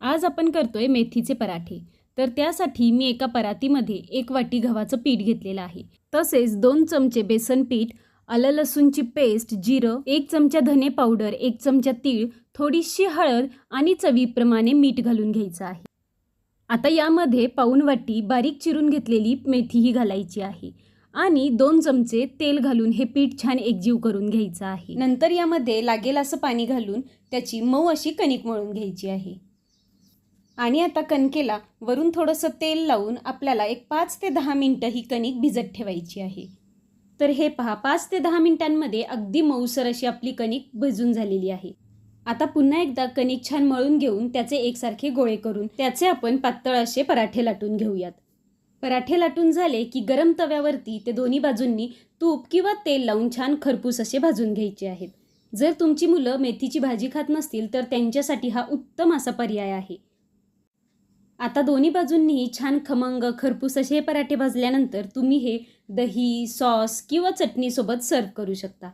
आज आपण करतोय मेथीचे पराठे. तर त्यासाठी मी एका परातीमध्ये एक वाटी गव्हाचं पीठ घेतलेलं आहे. तसेच दोन चमचे बेसन पीठ आलं लसूणची पेस्ट जिरं एक चमचा धने पावडर एक चमचा तीळ थोडीशी हळद आणि चवीप्रमाणे मीठ घालून घ्यायचं आहे. आता यामध्ये पाऊन वाटी बारीक चिरून घेतलेली मेथीही घालायची आहे आणि दोन चमचे तेल घालून हे पीठ छान एकजीव करून घ्यायचं आहे. नंतर यामध्ये लागेल असं पाणी घालून त्याची मऊ अशी कणिक मळून घ्यायची आहे. आणि आता कणकेला वरून थोडंसं तेल लावून आपल्याला एक पाच ते दहा मिनटं ही कणिक भिजत ठेवायची आहे. तर हे पहा पाच ते दहा मिनिटांमध्ये अगदी मऊसर अशी आपली कणिक भिजून झालेली आहे. आता पुन्हा एकदा कणिक छान मळून घेऊन त्याचे एकसारखे गोळे करून त्याचे आपण पातळ असे पराठे लाटून घेऊयात. पराठे लाटून झाले की गरम तव्यावरती ते दोन्ही बाजूंनी तूप किंवा तेल लावून छान खरपूस असे भाजून घ्यायचे आहेत. जर तुमची मुलं मेथीची भाजी खात नसतील तर त्यांच्यासाठी हा उत्तम असा पर्याय आहे. आता दोन्ही बाजूंनीही छान खमंग खरपूस असे हे पराठे भाजल्यानंतर तुम्ही हे दही सॉस किंवा चटणीसोबत सर्व करू शकता.